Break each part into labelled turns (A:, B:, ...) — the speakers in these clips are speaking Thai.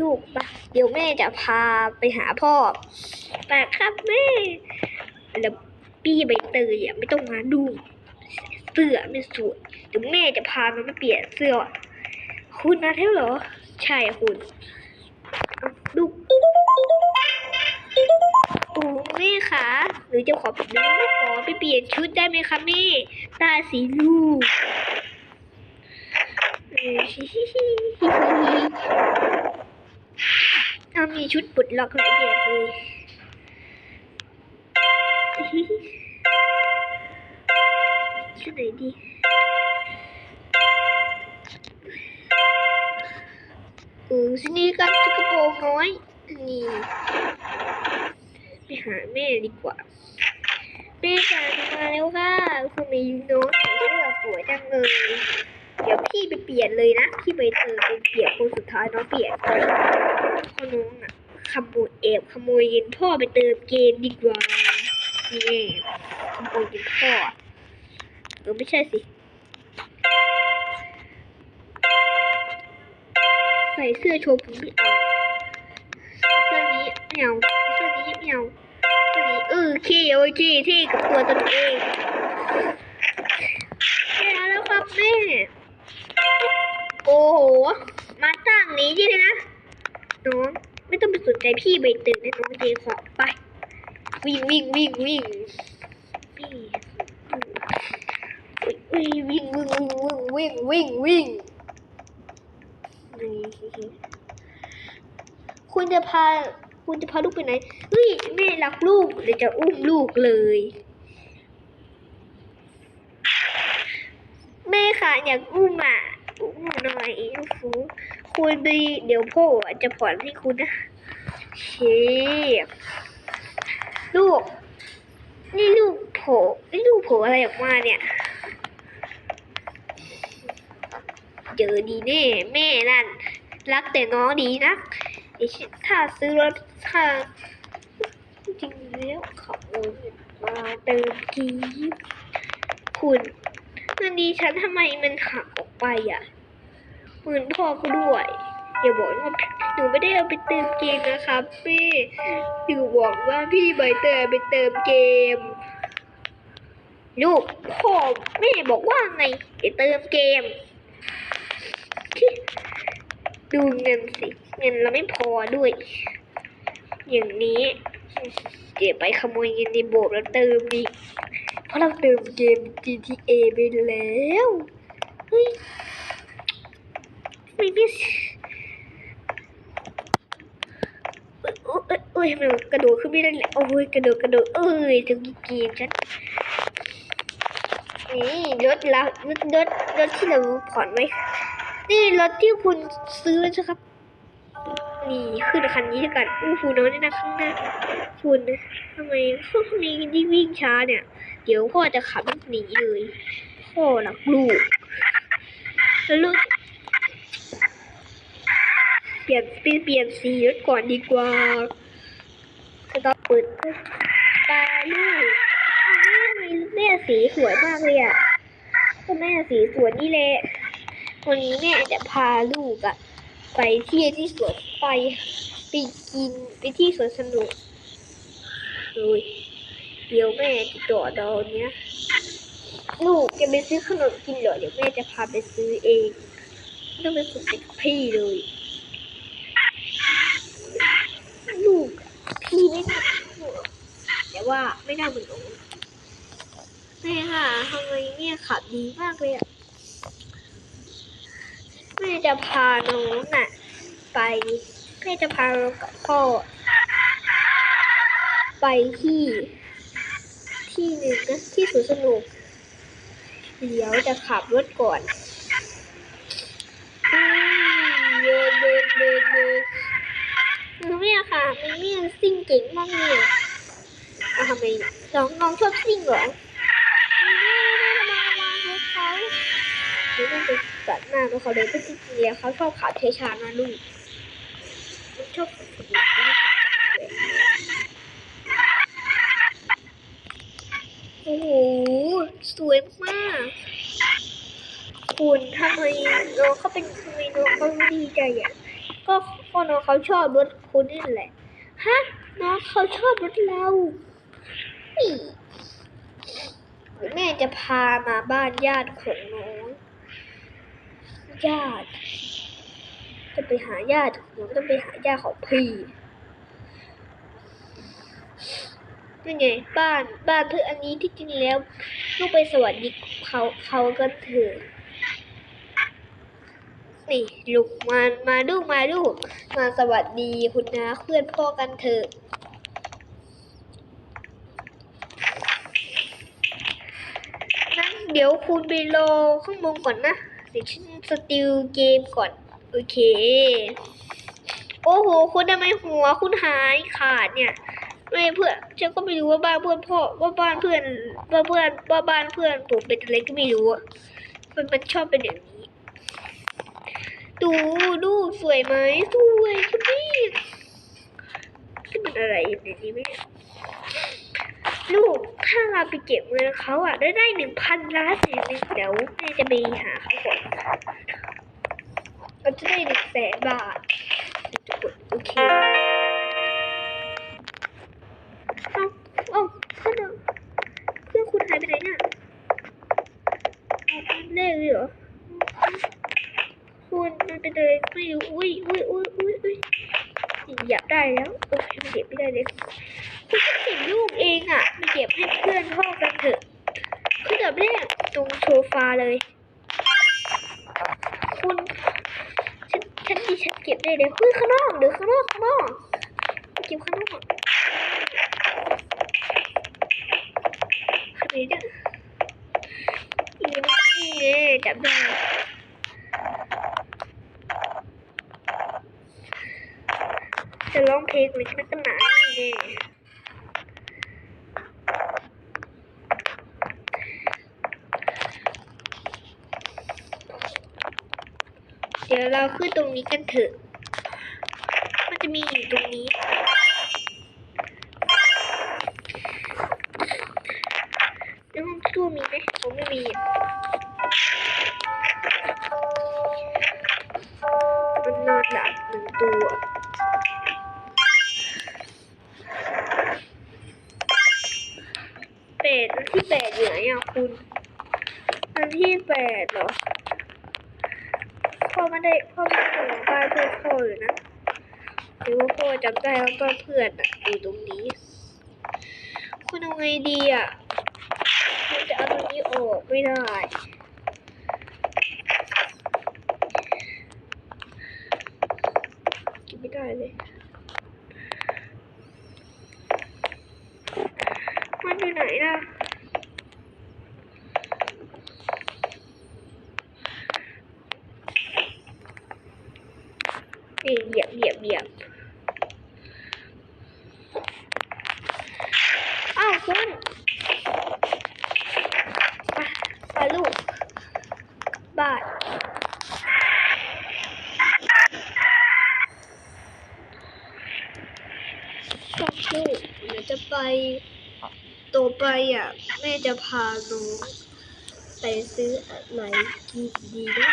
A: ลูกปะเดี๋ยวแม่จะพาไปหาพ่อไปครับแม่แล้วพี่ใบเตยอะไม่ต้องมาดูเสื้อไม่สวยเดี๋ยวแม่จะพามันมาเปลี่ยนเสื้อ คุณมาแล้วเหรอ ใช่คุณลูกโอ้แม่คะหรือจะขอหนูขอไปเปลี่ยนชุดได้ไหมคะแม่ ตาสีลูก เอามีชุดปลดล็อกหลายแบบเลยชุดไหนดีเออทีนี้กันชุดกระโปรงน้อย นี่ ไปหาแม่ดีกว่า แม่จ๋ามาแล้วค่ะคุณมีน้องใส่เสื้อสวยจังเลย เดี๋ยวพี่ไปเปลี่ยนเลยนะ พี่ไปเติมเป็นเปลี่ยนคนสุดท้ายน้องเปลี่ยนไปเพราะน้องอะขโมยเอบขโมยเงินพ่อไปเติมเกมดีกว่านี่ขโมยเงินพ่อเออไม่ใช่สิ ใส่เสื้อโชว์ผมไม่เอาเสื้อนี้ไม่เอาเสื้อนี้ไม่เอาเสื้อนี้เออเคโอเคเท่กับตัวตนเองแย่แล้วครับแม่ โอ้โห มาตั้งนี้ใช่ไหมนะน้องไม่ต้องไปสนใจพี่ใบเตยนะน้องเจขอไป วิ่งวิ่งวิ่งวิ่งพี่วิ่งวิ่งวิ่งวิ่งวิ่งวิ่งวิ่งคุณจะพาคุณจะพาลูกไปไหนเฮ้ยแม่รักลูกเดี๋ยวจะอุ้มลูกเลยแม่ค่ะอยากอุ้มอะ อุ้มหน่อยลูกฟูคุณดีเดี๋ยวพ่อจะผ่อนให้คุณนะเชฟลูก นี่ลูกโผล่นี่ลูกโผล่อะไรออกมาเนี่ยเจอดีแน่แม่นั่น รักแต่น้องดีนะไอ้ชิถ้าซื้อรถถ้าจริงแล้วเขาเอาเงินมาเติมกีบคุณเงินดีฉันทำไมมันหัก ไปอะเงินพ่อก็ด้วยอย่าบอกว่าหนูไม่ได้เอาไปเติมเกมนะครับแม่หนูบอกว่าพี่ใบเตยไปเติมเกม ลูกพ่อแม่บอกว่าไงไปเติมเกม ดูเงินสิ เงินเราไม่พอด้วย อย่างนี้เดี๋ยวไปขโมยเงินในโบสถ์แล้วเติมดิเพราะเราเติมเกม GTA ไปแล้ว เฮ้ยไม่ไม่โอ้ยโอ้ยมันกระโดดขึ้นไม่ได้เลยโอ้ยกระโดดกระโดดเอ้ยถึงเกมฉันนี่รถเรารถรถรถที่เราผ่อนไว้นี่รถที่คุณซื้อใช่ครับ นี่ขึ้นคันนี้ด้วยกันอู้ฟูน้อยนี่นะข้างหน้าคุณนทำไมพวกนี้ยิ่วิ่งช้าเนี่ย เดี๋ยวพ่อจะขับรถหนีเลยพ่อรักลูก แล้วลูกเปลี่ยนเปลี่ยนเปลี่ยนสีรถก่อนดีกว่าจะต้องเปิดตาลูกอ้าวทำไมแม่สีสวยมากเลยอะก็แม่สีสวยนี่แหละวันนี้แม่จะพาลูกอะไปเที่ยวที่สวนไปไปกินไปที่สวนสนุกเลยเดี๋ยวแม่จะจอดเอาเนี้ย ลูกจะไปซื้อขนมกินเหรอเดี๋ยวแม่จะพาไปซื้อเองต้องไปสนใจกับพี่เลย ลูกพี่ไม่น่าเหมือนแต่ว่าไม่น่าเหมือนหนูแม่ค่ะทำไมเนี่ยขับดีมากเลยอะแม่จะพาน้องน่ะ ไปแม่จะพาเรากับพ่อ ไปที่ที่หนึ่งนะที่สวนสนุก เดี๋ยวจะขับรถก่อนอืมเดินเดินเดินเดินน้องเนี่ยค่ะ มันเนี่ยซิ่งเก่งมากเลยอะทำไมน้องน้องชอบซิ่งเหรอไม่ไม่ไม่ระวังระวังรถเขานี่มันเป็นสัตว์หน้าเขาเลยเป็นจริงๆแล้วเขาชอบขาเทชานะลูกชอบฝึกเด็กที่โอ้โห สวยมากคุณทำไมน้องเขาเป็นทำไมน้องเขาดีใจอะก็ก็น้องเขาชอบรถคุณนี่แหละฮะน้องเขาชอบรถเราแม่จะพามาบ้านญาติของน้องญาติ จะไปหาญาติหนูต้องไปหาญาติของพี่นี่ไงบ้านบ้านเธออันนี้ที่จริงแล้ว ลูกไปสวัสดีเขาเขากันเถอนี่ลูกมามาลูกมาลูกมาสวัสดีคุณนาเพื่อนพ่อกันเถอะนั้นเดี๋ยวคุณไปรอข้างบนก่อนนะเดี๋ยวฉันสติลเกมก่อน โอเค โอ้โห คุณทำไมหัวคุณหายขาดเนี่ย ไม่เพื่อนฉันก็ไม่รู้ว่าบ้านเพื่อนพ่อว่าบ้านเพื่อนว่าเพื่อนว่าบ้านเพื่อนผมเป็นอะไรก็ไม่รู้มันมันชอบเป็นอย่างนี้ ดูดูสวยไหมสวยคุณพี่ที่มันอะไรอยู่ในนี้ไหมเนี่ยลูกถ้าเราไปเก็บเงินเขาอะ ได้ได้หนึ่งพันล้านแสนเดี๋ยวแม่จะไปหาเขาก่อนเราจะได้หนึ่งแสนบาทโอเค อ้เอ้าเพื่อนเราเพื่อนคุณหายไปไหนเนี่ยเอาอันเลขเลยเหรอคุณมันเป็นอะไรไม่รู้อุ้ยอุ้ยอุ้ยอุ้ยอุ้ยอยากได้แล้วโอ้ยมันเก็บไม่ได้เลยคุณก็เห็นรูปเองอะไปเก็บให้เพื่อนพ่อกันเถอะคือแบบแรกตรงโซฟาเลย คุณฉันฉันดีฉันเก็บได้เลยเฮ้ยข้างนอกเดี๋ยวข้างนอกข้างนอกเก็บข้างนอก ข นาดนี้เนี่ยอีนี่จับได้จะร้องเพลงเลยนักหนานี่เดี๋ยวเราขึ้นตรงนี้กันเถอะ มันจะมีอยู่ตรงนี้ ตัว เป็ดอันที่แปดอยู่ไหนอะคุณ อันที่แปดเหรอพ่อไม่ได้พ่อไม่ได้อยู่บ้านเพื่อนพ่ออยู่นะหรือว่าพ่อจำได้ว่าบ้านเพื่อนอะอยู่ตรงนี้ คุณเอาไงดีอะมันจะเอาตรงนี้ออกไม่ได้ กิน ไม่ได้เลย มันอยู่ไหนล่ะ นี่เหยียบเหยียบเหยียบอ้าวคุณ ไปไปลูกบาท ชอบลูกเดี๋ยวจะไปโตไปอะ แม่จะพาน้องไปซื้ออะไรกินดีนะ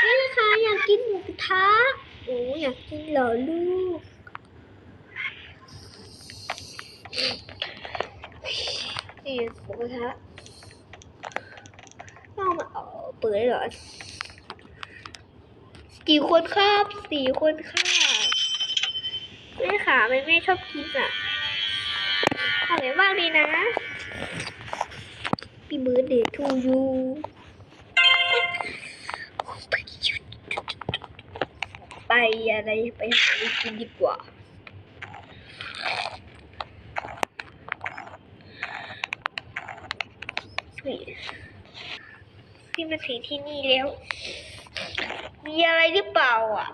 A: แม่คะอยากกินหมูกระทะโอ้อยากกินเหรอลูกนี่หมูกระทะต้องมาเอาเปิดเหรอกี่คนครับสี่คนค่ะ แม่ขาแม่แม่ชอบกินอะอร่อยมากเลยนะปีเบิร์ดเดย์ทูยูไปอะไรไปหาไรกินดีกว่าพี่มาถึงที่นี่แล้ว มีอะไรหรือเปล่าอะ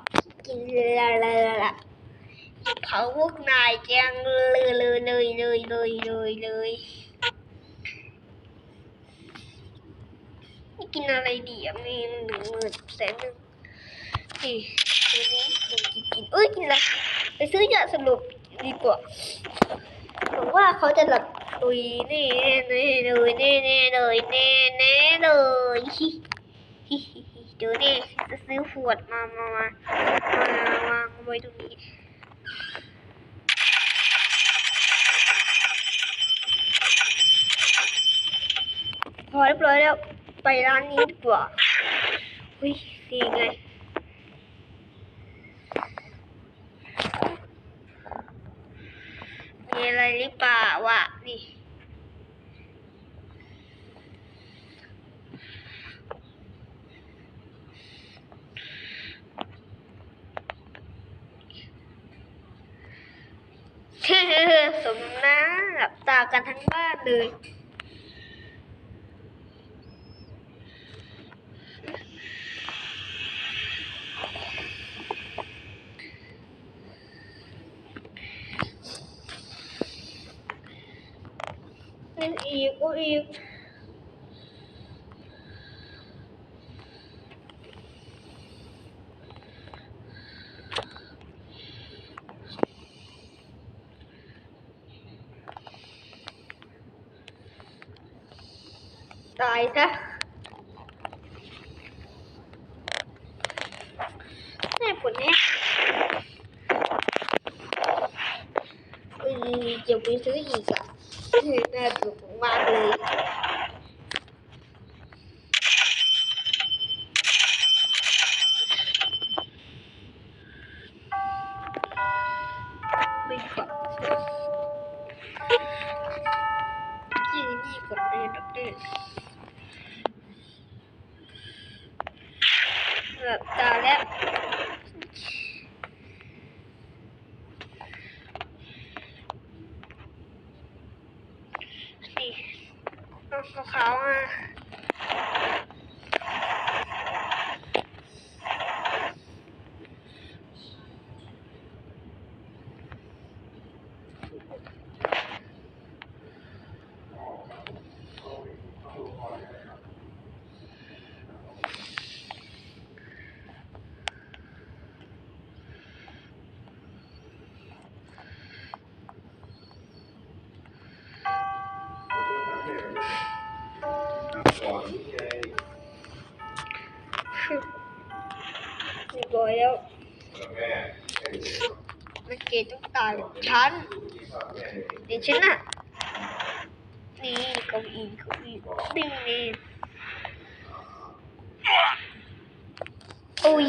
A: กินละละละละ เผาพวกนายจังเลยเลยเลยเลยเลยเลยเลยนี่กินอะไรดีอะมีหนึ่งหมื่นแสนหนึ่งนี่ตัวนี้หนึ่งกินกินเอ้ยกินอะไรไปซื้อยาสลบดีกว่าหวังว่าเขาจะหลับตุยแน่แน่เลยแน่แน่เลยแน่แน่เลยฮิฮิฮิดูนี่จะซื้อขวดมามามามาวางไว้ตรงนี้ อเรียบร้อยแล้ว ไปร้านนี้ดีกว่าอุ้ยดีไงมีอะไรหรือเปล่าวะนี่สมน้าหลับตากันทั้งบ้านเลย นี่อีกก็อีกตายซะได้ ผลแน่เกับเขาอะมา เรียบร้อยแล้วมันเกต้องตายฉันเดี๋ยวฉันน่ะนี่เก้าอี้เก้าอี้นี่นี่โอ้ย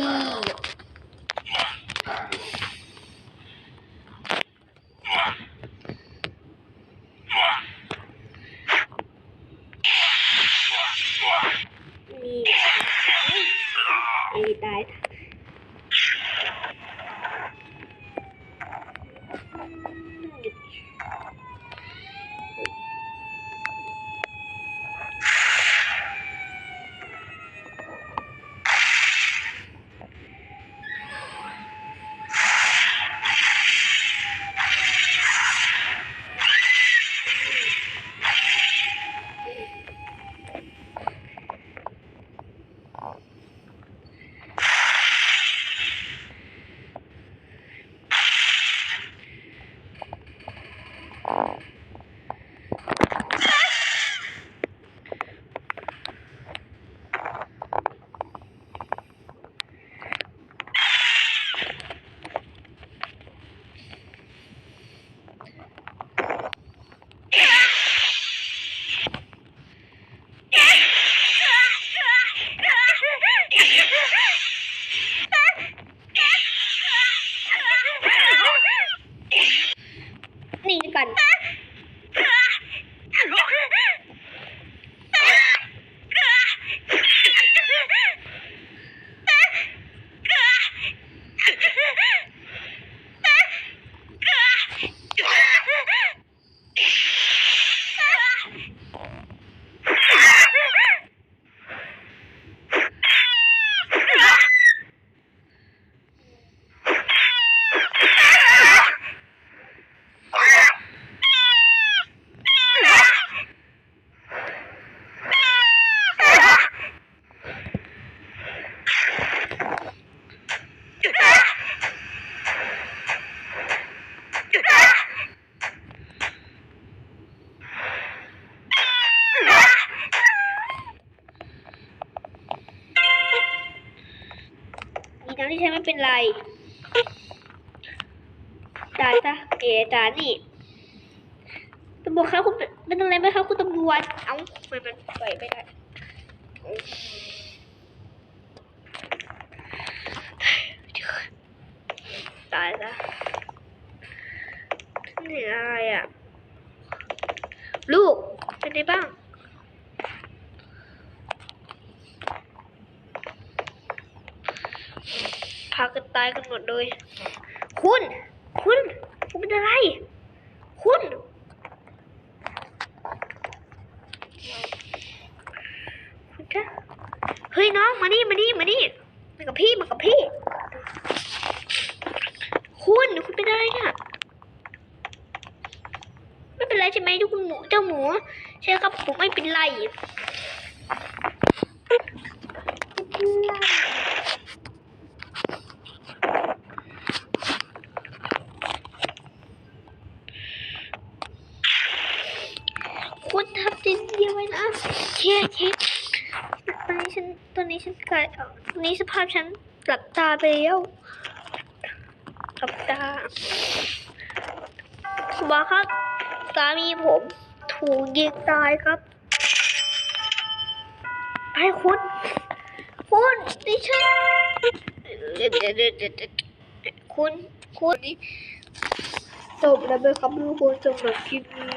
A: ยังที่ใช้ไม่เป็นไรตายซะเอ๋ตานี่ตำรวจครับคุณเป็นอะไรไหมครับคุณตำรวจเอ้าทำไมมันไปไม่ได้ตายซะนี่อะไรอะ ลูกเป็นไงบ้างากันตายกันหมดเลย คุณ คุณ คุณเป็นอะไร คุณ คุณคะเฮ้ยน้องมานี่มานี่มานี่มากับพี่มากับพี่ คุณ คุณเป็นอะไรเนี่ยไม่เป็นไรใช่ไหมทุกคุณหมูเจ้าหมู ใช่ครับผมไม่เป็นไรไม่เป็นไร คุณทำจิตเดียวไว้นะ เคเคตอนนี้ฉันตอนนี้ฉันกลายตอนนี้สภาพฉันหลับตาไปแล้วหลับตาคุณหมอครับ สามีผมถูกยิงตายครับไอ้คุณคุณดิฉันคุณคุณจบแล้วไหมครับทุกคนสำหรับคลิปนี้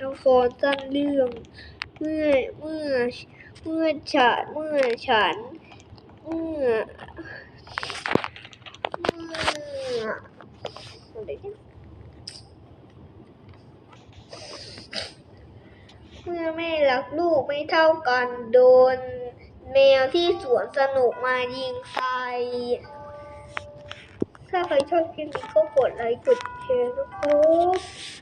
A: ละครสั้นเรื่อง เมื่อเมื่อเมื่อฉันเมื่อฉันเมื่อเมื่อเมื่อแม่รักลูกไม่เท่ากันโดน แมวที่สวนสนุกมายิงตายถ้าใครชอบคลิปนี้ก็กดไลค์กดแชร์นะครับ